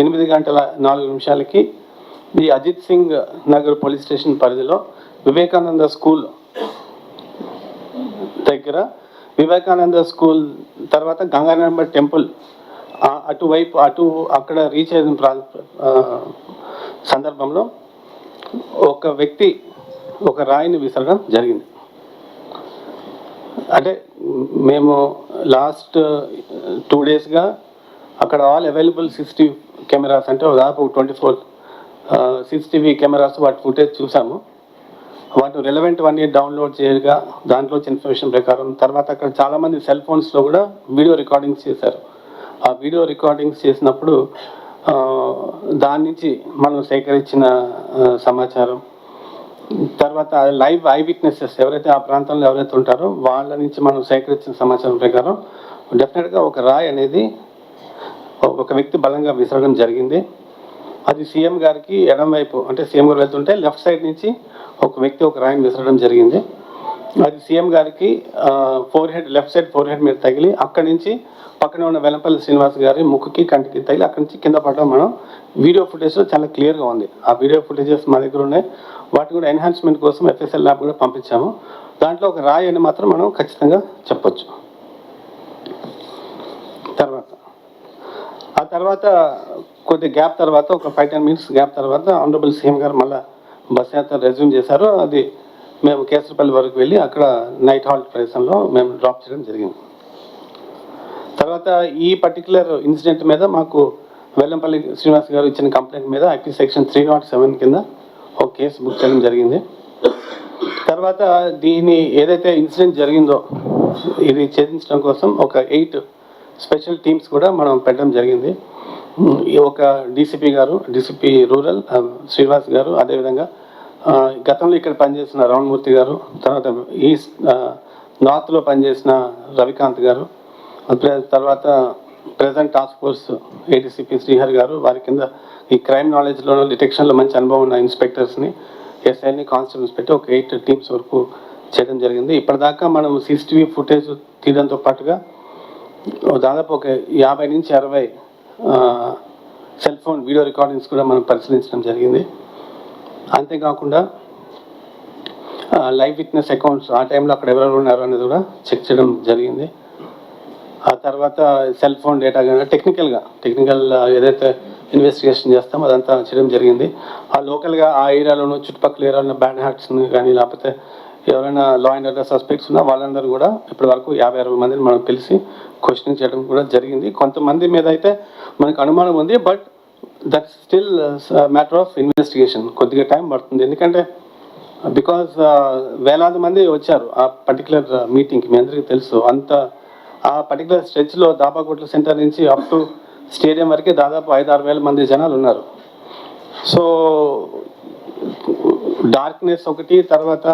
ఎనిమిది గంటల నాలుగు నిమిషాలకి ఈ అజిత్ సింగ్ నగర్ పోలీస్ స్టేషన్ పరిధిలో వివేకానంద స్కూల్ దగ్గర వివేకానంద స్కూల్ తర్వాత గంగారాంబ టెంపుల్ అటువైపు అటు అక్కడ రీచ్ అయిన ప్రా సందర్భంలో ఒక వ్యక్తి ఒక రాయిని విసరడం జరిగింది. అంటే మేము లాస్ట్ టూ డేస్గా అక్కడ ఆల్ అవైలబుల్ సిసిటీవీ కెమెరాస్ అంటే దాదాపు ట్వంటీ ఫోర్ సిసిటీవీ కెమెరాస్ వాటి ఫుటేజ్ చూసాము. వాటి రెలవెంట్ అన్నీ డౌన్లోడ్ చేయగా దాంట్లో వచ్చే ఇన్ఫర్మేషన్ ప్రకారం తర్వాత అక్కడ చాలామంది సెల్ ఫోన్స్లో కూడా వీడియో రికార్డింగ్స్ చేశారు. ఆ వీడియో రికార్డింగ్స్ చేసినప్పుడు దాని నుంచి మనం సేకరించిన సమాచారం. తర్వాత లైవ్ ఐ విట్నెసెస్ ఎవరైతే ఆ ప్రాంతంలో ఎవరైతే ఉంటారో వాళ్ళ నుంచి మనం సేకరించిన సమాచారం ప్రకారం డెఫినెట్గా ఒక రాయ్ అనేది ఒక వ్యక్తి బలంగా విసరడం జరిగింది. అది సీఎం గారికి ఎడం వైపు అంటే సీఎం గారు వెళ్తుంటే లెఫ్ట్ సైడ్ నుంచి ఒక వ్యక్తి ఒక రాయిని విసరడం జరిగింది. అది సీఎం గారికి forehead left side forehead మీద తగిలి అక్కడి నుంచి పక్కన ఉన్న వెలంపల్లి శ్రీనివాస్ గారి ముక్కుకి కంటికి తగిలి అక్కడి నుంచి కింద పడడం మనం వీడియో ఫుటేజ్లో చాలా క్లియర్గా ఉంది. ఆ వీడియో ఫుటేజెస్ మా దగ్గర ఉన్నాయి. వాటి కూడా ఎన్హాన్స్మెంట్ కోసం ఎఫ్ఎస్ఎల్ ల్యాబ్ కూడా పంపించాము. దాంట్లో ఒక రాయి అని మాత్రం మనం ఖచ్చితంగా చెప్పొచ్చు తర్వాత ఆ తర్వాత కొద్ది గ్యాప్ తర్వాత ఒక ఫైవ్ టెన్ మినిట్స్ గ్యాప్ తర్వాత ఆనరబుల్ సీఎం గారు మళ్ళీ బస్ యాత్ర రెజ్యూమ్ చేశారు. అది మేము కేసరపల్లి వరకు వెళ్ళి అక్కడ నైట్ హాల్ట్ ప్రదేశంలో మేము డ్రాప్ చేయడం జరిగింది. తర్వాత ఈ పర్టికులర్ ఇన్సిడెంట్ మీద మాకు వెల్లంపల్లి శ్రీనివాస్ గారు ఇచ్చిన కంప్లైంట్ మీద IP section three not seven కింద ఒక కేసు బుక్ చేయడం జరిగింది. తర్వాత దీని ఏదైతే ఇన్సిడెంట్ జరిగిందో ఇది ఛేదించడం కోసం ఒక ఎయిట్ స్పెషల్ టీమ్స్ కూడా మనం పెట్టడం జరిగింది. ఈ ఒక డీసీపీ గారు డీసీపీ రూరల్ శ్రీనివాస్ గారు అదేవిధంగా గతంలో ఇక్కడ పనిచేసిన రమణమూర్తి గారు తర్వాత ఈస్ట్ నార్త్లో పనిచేసిన రవికాంత్ గారు తర్వాత present task force ADCP Srihar గారు వారి కింద ఈ క్రైమ్ నాలెడ్జ్లో డిటెక్షన్లో మంచి అనుభవం ఉన్న ఇన్స్పెక్టర్స్ని ఎస్ఐని కానిస్టేబుల్స్ పెట్టి ఒక ఎయిట్ టీమ్స్ వరకు చేయడం జరిగింది. ఇప్పటిదాకా మనం సీసీటీవీ ఫుటేజ్ తీయడంతో పాటుగా దాదాపు ఒక యాభై నుంచి అరవై సెల్ ఫోన్ వీడియో రికార్డింగ్స్ కూడా మనం పరిశీలించడం జరిగింది. అంతేకాకుండా లైవ్ విట్నెస్ అకౌంట్స్ ఆ టైంలో అక్కడ ఎవరెవరు ఉన్నారు అనేది కూడా చెక్ చేయడం జరిగింది. ఆ తర్వాత సెల్ ఫోన్ డేటా కానీ టెక్నికల్గా టెక్నికల్ ఏదైతే ఇన్వెస్టిగేషన్ చేస్తామో అదంతా చేయడం జరిగింది. ఆ లోకల్గా ఆ ఏరియాలోనూ చుట్టుపక్కల ఏరియాలో బ్యాడ్ హ్యాట్స్ని కానీ లేకపోతే ఎవరైనా లా అండ్ ఆర్డర్ సస్పెక్ట్స్ ఉన్నా వాళ్ళందరూ కూడా ఇప్పటి వరకు యాభై అరవై మందిని మనం పిలిచి క్వశ్చన్ చేయడం కూడా జరిగింది. కొంతమంది మీద అయితే మనకు అనుమానం ఉంది but that still matter of investigation కొద్దిగా టైం పడుతుంది. ఎందుకంటే బికాజ్ uh, వేలాది మంది వచ్చారు ఆ పర్టికులర్ మీటింగ్కి uh, మీ అందరికీ తెలుసు. అంత ఆ పర్టికులర్ స్ట్రెచ్లో దాబాకోట్ల సెంటర్ నుంచి అప్ టు స్టేడియం వరకే దాదాపు ఐదు ఆరు వేల మంది జనాలు ఉన్నారు. సో డార్క్నెస్ ఒకటి తర్వాత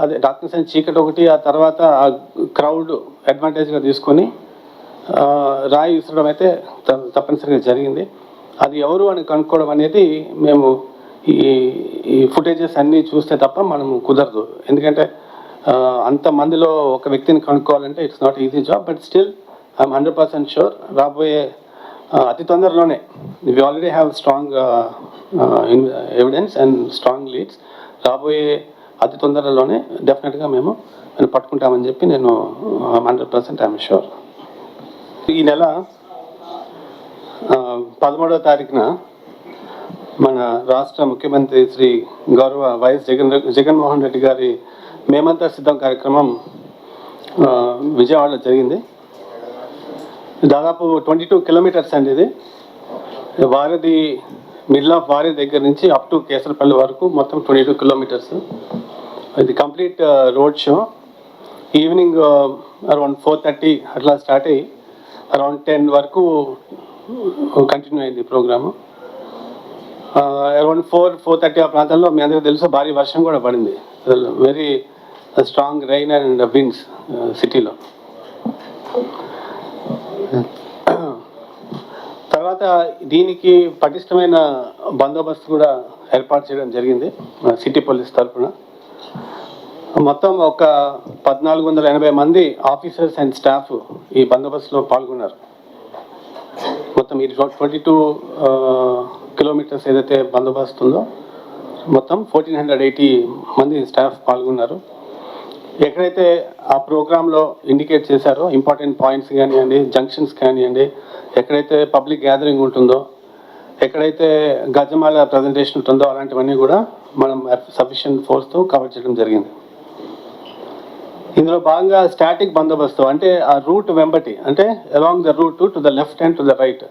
అదే డార్క్నెస్ అండ్ చీకటి ఒకటి ఆ తర్వాత ఆ క్రౌడ్ అడ్వాంటేజ్గా తీసుకొని రాయి విసరడం అయితే త- తప్పనిసరిగా జరిగింది. అది ఎవరు అని కనుక్కోవడం అనేది మేము ఈ ఈ ఫుటేజెస్ అన్నీ చూస్తే తప్ప మనం కుదరదు. ఎందుకంటే అంతమందిలో అంత ఒక వ్యక్తిని కనుక్కోవాలంటే it's not easy job but still I'm hundred percent sure రాబోయే అతి తొందరలోనే we already have strong evidence and strong leads రాబోయే అతి తొందరలోనే డెఫినెట్గా మేము నేను పట్టుకుంటామని చెప్పి నేను హండ్రెడ్ పర్సెంట్ ఐఎమ్ షూర్ ఈ నెల పదమూడవ తారీఖున మన రాష్ట్ర ముఖ్యమంత్రి శ్రీ గౌరవ వైఎస్ జగన్ జగన్మోహన్ రెడ్డి గారి మేమంతా సిద్ధం కార్యక్రమం విజయవాడలో జరిగింది. దాదాపు ట్వంటీ టూ కిలోమీటర్స్ అండి ఇది. వారధి మిడిల్ ఆఫ్ వారి దగ్గర నుంచి అప్ టు కేసరపల్లి వరకు మొత్తం ట్వంటీ టూ కిలోమీటర్స్. ఇది complete road show. Evening around four thirty అట్లా స్టార్ట్ అయ్యి అరౌండ్ టెన్ వరకు కంటిన్యూ అయింది programme. Around four four thirty ఆ ప్రాంతంలో మీ అందరికీ తెలుసు భారీ వర్షం కూడా పడింది. Very strong rain and winds సిటీలో. తర్వాత దీనికి పటిష్టమైన బందోబస్తు కూడా ఏర్పాటు చేయడం జరిగింది సిటీ పోలీస్ తరఫున. మొత్తం ఒక పద్నాలుగు వందల ఎనభై మంది ఆఫీసర్స్ అండ్ స్టాఫ్ ఈ బందోబస్తులో పాల్గొన్నారు. మొత్తం ఇది ట్వంటీ టూ కిలోమీటర్స్ ఏదైతే బందోబస్తు ఉందో మొత్తం ఫోర్టీన్ హండ్రెడ్ ఎయిటీ మంది స్టాఫ్ పాల్గొన్నారు. ఎక్కడైతే ఆ ప్రోగ్రాంలో ఇండికేట్ చేశారో ఇంపార్టెంట్ పాయింట్స్ కానివ్వండి జంక్షన్స్ కానివ్వండి ఎక్కడైతే పబ్లిక్ గ్యాదరింగ్ ఉంటుందో ఎక్కడైతే గజమాల ప్రజెంటేషన్ ఉంటుందో అలాంటివన్నీ కూడా మనం సఫిషియంట్ ఫోర్స్తో కవర్ చేయడం జరిగింది. ఇందులో భాగంగా స్టాటిక్ బందోబస్తు అంటే ఆ రూట్ వెంబటి అంటే along the route to the left and to the right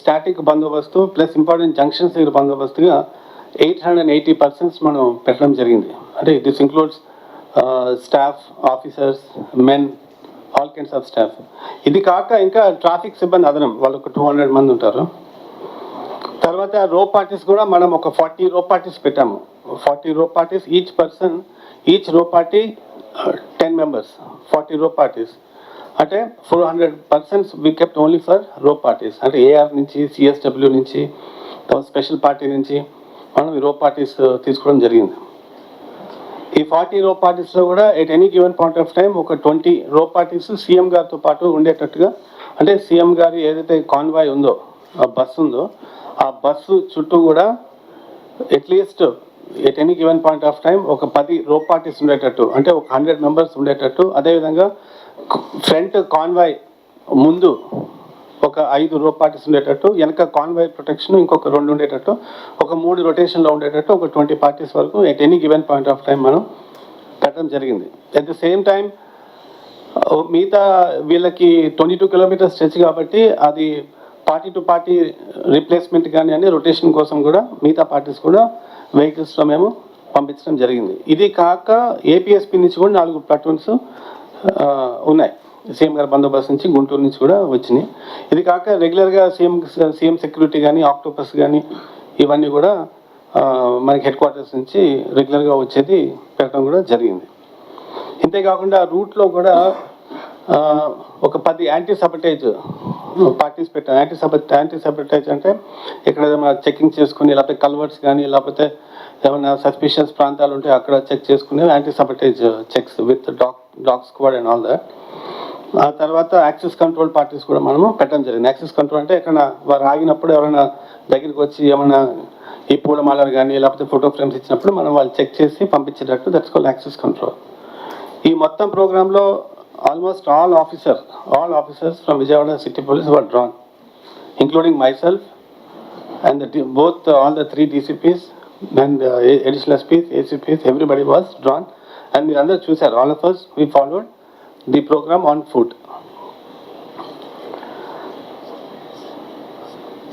static బందోబస్తు ప్లస్ ఇంపార్టెంట్ జంక్షన్స్ దగ్గర బందోబస్తుగా ఎయిట్ హండ్రెడ్ ఎయిటీ పర్సన్స్ మనం పెట్టడం జరిగింది. అంటే this includes staff officers men all kinds of staff ఇది కాక ఇంకా ట్రాఫిక్ సిబ్బంది అదనం వాళ్ళు ఒక టూ హండ్రెడ్ మంది ఉంటారు. తర్వాత రో పార్టీస్ కూడా మనం ఒక ఫార్టీ రో పార్టీస్ పెట్టాము. Forty row parties each person each row party ten members forty row parties అంటే four hundred persons we kept only for row parties అంటే ఏఆర్ నుంచి సిఎస్డబ్ల్యూ నుంచి స్పెషల్ పార్టీ నుంచి మనం ఈ రో పార్టీస్ uh, తీసుకోవడం జరిగింది. ఈ ఫార్టీ రో పార్టీస్లో కూడా at any given point of time ఒక ట్వంటీ రో పార్టీస్ సీఎం గారితో పాటు ఉండేటట్టుగా అంటే సీఎం గారి ఏదైతే కాన్వాయ్ ఉందో ఆ బస్సు ఉందో ఆ బస్సు చుట్టూ కూడా at least at any given point of time ఒక పది రో పార్టీస్ ఉండేటట్టు అంటే ఒక హండ్రెడ్ మెంబర్స్ ఉండేటట్టు. అదేవిధంగా ఫ్రంట్ కాన్వాయ్ ముందు ఒక ఐదు రో పార్టీస్ ఉండేటట్టు వెనక కాన్వాయ్ ప్రొటెక్షన్ ఇంకొక రెండు ఉండేటట్టు ఒక మూడు రొటేషన్లో ఉండేటట్టు ఒక ట్వంటీ పార్టీస్ వరకు at any given point of time మనం పెట్టడం జరిగింది. అట్ ద సేమ్ టైం మిగతా వీళ్ళకి ట్వంటీ టూ కిలోమీటర్స్ స్ట్రెచ్ కాబట్టి అది పార్టీ టు పార్టీ రిప్లేస్మెంట్ కానీ అని రొటేషన్ కోసం కూడా మిగతా పార్టీస్ కూడా వెహికల్స్లో మేము పంపించడం జరిగింది. ఇది కాక ఏపీఎస్పీ నుంచి కూడా నాలుగు ప్లాట్ఫామ్స్ ఉన్నాయి. సీఎం గారి బందోబస్తు నుంచి గుంటూరు నుంచి కూడా వచ్చినాయి. ఇది కాక రెగ్యులర్గా సీఎం సీఎం సెక్యూరిటీ కానీ ఆక్టోపస్ కానీ ఇవన్నీ కూడా మనకి హెడ్ క్వార్టర్స్ నుంచి రెగ్యులర్గా వచ్చేది పెట్టడం కూడా జరిగింది. ఇంతేకాకుండా రూట్లో కూడా ఒక పది యాంటీ సబటేజ్ పార్టీస్ పెట్టాం యాంటీ సబ యాంటీ సబటేజ్ అంటే ఇక్కడ ఏదైనా చెకింగ్ చేసుకుని లేకపోతే కల్వర్ట్స్ కానీ లేకపోతే ఏమైనా సస్పిషియస్ ప్రాంతాలు ఉంటే అక్కడ చెక్ చేసుకుని anti sabotage checks with dog dog squad and all that ఆ తర్వాత యాక్సెస్ కంట్రోల్ పార్టీస్ కూడా మనము పెట్టడం జరిగింది. యాక్సెస్ కంట్రోల్ అంటే ఎక్కడ వారు ఆగినప్పుడు ఎవరైనా దగ్గరికి వచ్చి ఏమైనా ఈ పూలమాలలు కానీ లేకపోతే ఫోటో ఫ్రేమ్స్ ఇచ్చినప్పుడు మనం వాళ్ళు చెక్ చేసి పంపించేటట్టు దట్స్ కాల్ యాక్సెస్ కంట్రోల్ ఈ మొత్తం ప్రోగ్రాంలో almost all officer all officers from Vijayawada city police were drawn including myself and the, D- both uh, all the three DCPs and uh, A- additional SPs, ACPs, everybody was drawn. And we under చూసారు all of us, we followed the program on foot.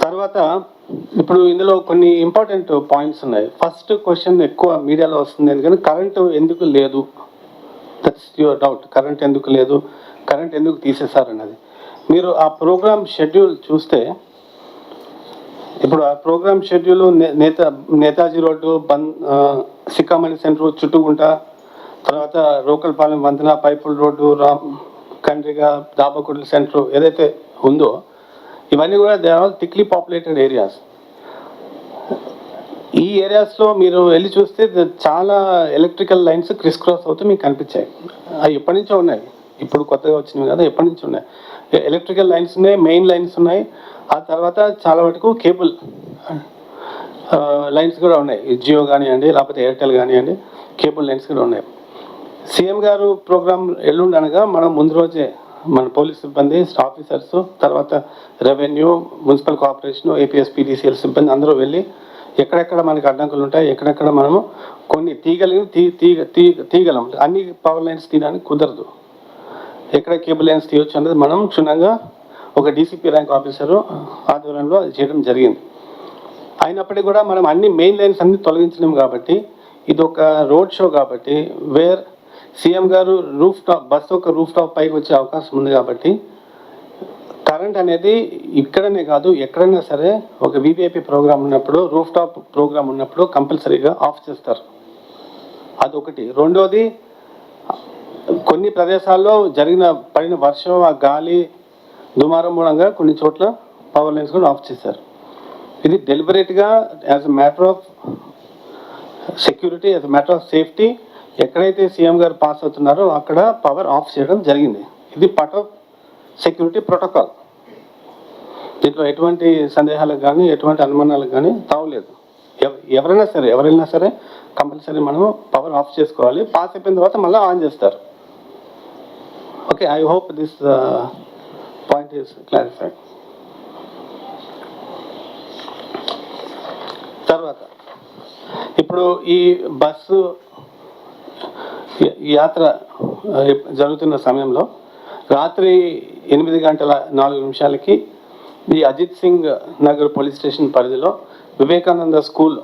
తర్వాత ఇప్పుడు ఇందులో కొన్ని important points ఉన్నాయి first question ఎక్కువ మీడియాలో వస్తుంది ఎందుకంటే కరెంటు ఎందుకు లేదు దట్స్ యువర్ డౌట్ కరెంట్ ఎందుకు లేదు? కరెంట్ ఎందుకు తీసేశారన్నది మీరు ఆ ప్రోగ్రామ్ షెడ్యూల్ చూస్తే ఇప్పుడు ఆ ప్రోగ్రామ్ షెడ్యూల్ నే- నేత నేతాజీ రోడ్డు బన్ సిక్కామణి సెంటర్ చుట్టుగుంట తర్వాత రోకల్పాలెం వంతెన పైపుల్ రోడ్డు రామ్ కండ్రిగా దాబకుడ్ల సెంటర్ ఏదైతే ఉందో ఇవన్నీ కూడా they are all thickly populated areas ఈ ఏరియాస్లో మీరు వెళ్ళి చూస్తే చాలా ఎలక్ట్రికల్ లైన్స్ క్రిస్ క్రాస్ అవుతూ మీకు కనిపించాయి. అవి ఎప్పటి నుంచో ఉన్నాయి. ఇప్పుడు కొత్తగా వచ్చినవి కదా ఎప్పటి నుంచి ఉన్నాయి? ఎలక్ట్రికల్ లైన్స్ ఉన్నాయి మెయిన్ లైన్స్ ఉన్నాయి. ఆ తర్వాత చాలా వరకు కేబుల్ లైన్స్ కూడా ఉన్నాయి. జియో కానివ్వండి లేకపోతే ఎయిర్టెల్ కానివ్వండి కేబుల్ లైన్స్ కూడా ఉన్నాయి. సీఎం గారు ప్రోగ్రామ్ ఎల్లుండి అనగా మనం ముందు రోజే మన పోలీస్ సిబ్బంది ఆఫీసర్స్ తర్వాత revenue municipal corporation APS PDCL సిబ్బంది అందరూ వెళ్ళి ఎక్కడెక్కడ మనకి అడ్డంకులు ఉంటాయి ఎక్కడెక్కడ మనము కొన్ని తీగలి తీ తీగ తీగ తీగలం అన్ని పవర్ లైన్స్ తీయడానికి కుదరదు. ఎక్కడ కేబుల్ లైన్స్ తీయొచ్చు అనేది మనం క్షుణ్ణంగా ఒక డీసీపీ ర్యాంక్ ఆఫీసరు ఆధ్వర్యంలో అది చేయడం జరిగింది. అయినప్పటికీ కూడా మనం అన్ని మెయిన్ లైన్స్ అన్ని తొలగించలేం కాబట్టి ఇది ఒక రోడ్ షో కాబట్టి వేర్ సీఎం గారు రూఫ్ టాప్ బస్సు ఒక రూఫ్ టాప్ పైకి వచ్చే అవకాశం ఉంది కాబట్టి కరెంట్ అనేది ఇక్కడనే కాదు ఎక్కడైనా సరే ఒక వివిఐపి ప్రోగ్రామ్ ఉన్నప్పుడు రూఫ్ టాప్ ప్రోగ్రామ్ ఉన్నప్పుడు కంపల్సరీగా ఆఫ్ చేస్తారు. అదొకటి. రెండోది కొన్ని ప్రదేశాల్లో జరిగిన పడిన వర్షం ఆ గాలి దుమారం మూలంగా కొన్ని చోట్ల పవర్ లైన్స్ కూడా ఆఫ్ చేశారు. ఇది డెలిబరేట్గా as a matter of security as a matter of safety ఎక్కడైతే సీఎం గారు పాస్ అవుతున్నారో అక్కడ పవర్ ఆఫ్ చేయడం జరిగింది. ఇది పార్ట్ ఆఫ్ సెక్యూరిటీ ప్రోటోకాల్ దీంట్లో ఎటువంటి సందేహాలకు కానీ ఎటువంటి అనుమానాలకు కానీ తావలేదు. ఎవ- ఎవరైనా సరే ఎవరైనా సరే కంపల్సరీ మనం పవర్ ఆఫ్ చేసుకోవాలి. పాస్ అయిపోయిన తర్వాత మళ్ళీ ఆన్ చేస్తారు. Okay I hope this point is clarified. తర్వాత ఇప్పుడు ఈ బస్సు ఈ యాత్ర జరుగుతున్న సమయంలో రాత్రి ఎనిమిది గంటల నాలుగు నిమిషాలకి ఈ అజిత్ సింగ్ నగర్ పోలీస్ స్టేషన్ పరిధిలో వివేకానంద స్కూల్